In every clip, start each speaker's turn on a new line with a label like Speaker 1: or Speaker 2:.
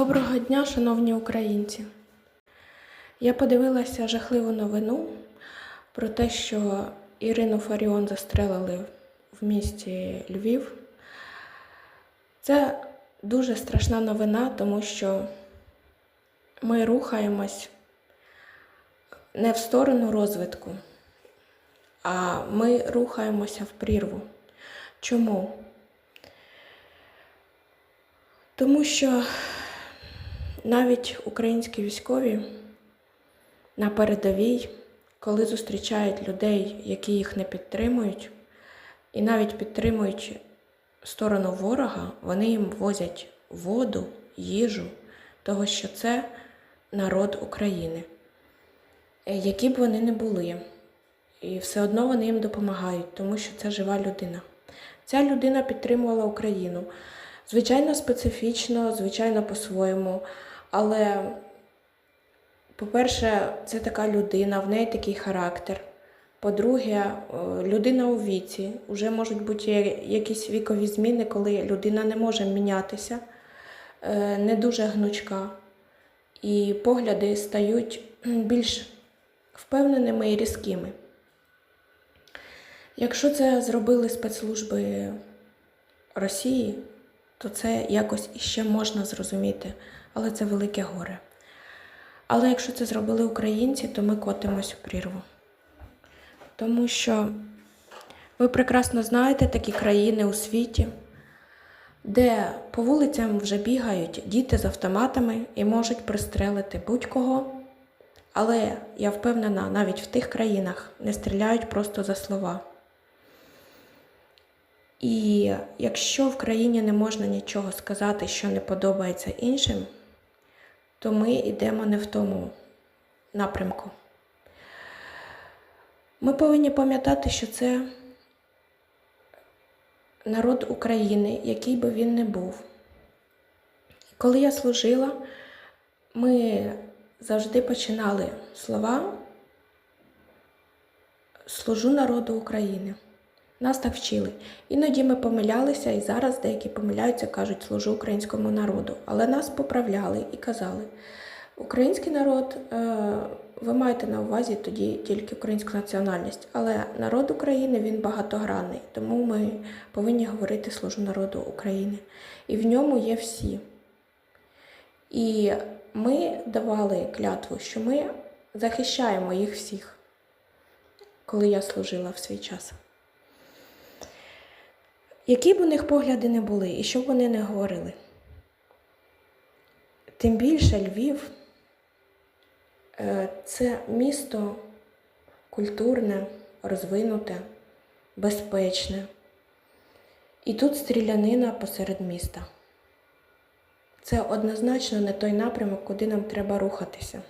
Speaker 1: Доброго дня, шановні українці. Я подивилася жахливу новину про те, що Ірину Фаріон застрелили в місті Львів. Це дуже страшна новина, тому що ми рухаємось не в сторону розвитку, а ми рухаємося в прірву. Чому? Тому що навіть українські військові на передовій, коли зустрічають людей, які їх не підтримують, і навіть підтримують сторону ворога, вони їм возять воду, їжу, того, що це народ України, Е, які б вони не були. І все одно вони їм допомагають, тому що це жива людина. Ця людина підтримувала Україну. Звичайно, специфічно, звичайно, по-своєму. Але, по-перше, це така людина, в неї такий характер. По-друге, е, людина у віці. Уже можуть бути якісь вікові зміни, коли людина не може мінятися, е, не дуже гнучка. І погляди стають більш впевненими і різкими. Якщо це зробили спецслужби Росії, то це якось іще можна зрозуміти, але це велике горе. Але якщо це зробили українці, то ми котимось у прірву. Тому що ви прекрасно знаєте такі країни у світі, де по вулицям вже бігають діти з автоматами і можуть пристрелити будь-кого. Але я впевнена, навіть в тих країнах не стріляють просто за слова. І якщо в країні не можна нічого сказати, що не подобається іншим, то ми йдемо не в тому напрямку. Ми повинні пам'ятати, що це народ України, який би він не був. Коли я служила, ми завжди починали слова Служу народу України. Нас так вчили. Іноді ми помилялися, і зараз деякі помиляються, кажуть, служу українському народу. Але нас поправляли і казали, український народ, е, ви маєте на увазі тоді тільки українську національність, але народ України він багатогранний, тому ми повинні говорити служу народу України. І в ньому є всі. І ми давали клятву, що ми захищаємо їх всіх, коли я служила в свій час. Які б у них погляди не були, і що б вони не говорили. Тим більше Львів е, це місто культурне, розвинуте, безпечне. І тут стрілянина посеред міста. Це однозначно не той напрямок, куди нам треба рухатися.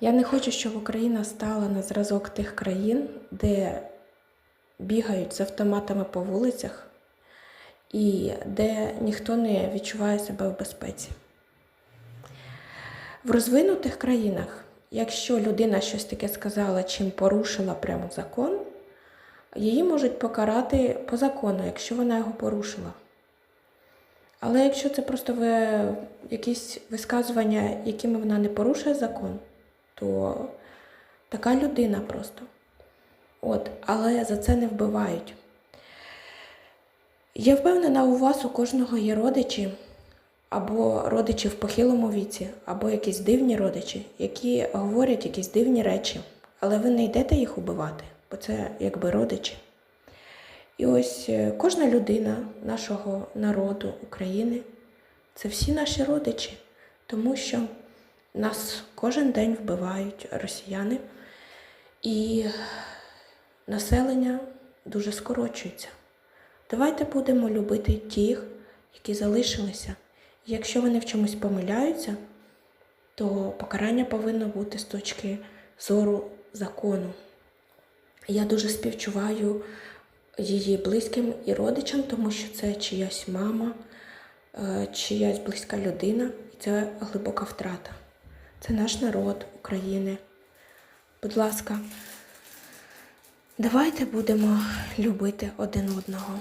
Speaker 1: Я не хочу, щоб Україна стала на зразок тих країн, де бігають з автоматами по вулицях і де ніхто не відчуває себе в безпеці. В розвинутих країнах, якщо людина щось таке сказала, чим порушила прямо закон, її можуть покарати по закону, якщо вона його порушила. Але якщо це просто ви, якісь висказування, якими вона не порушує закон, то така людина просто. От, Але за це не вбивають. Я впевнена, у вас у кожного є родичі, або родичі в похилому віці, або якісь дивні родичі, які говорять якісь дивні речі, але ви не йдете їх убивати, бо це якби родичі. І ось е, кожна людина нашого народу, України, це всі наші родичі, тому що нас кожен день вбивають росіяни, і населення дуже скорочується. Давайте будемо любити тих, які залишилися. Якщо вони в чомусь помиляються, то покарання повинно бути з точки зору закону. Я дуже співчуваю її близьким і родичам, тому що це чиясь мама, е, чиясь близька людина, і це глибока втрата. Це наш народ України. Будь ласка, давайте будемо любити один одного.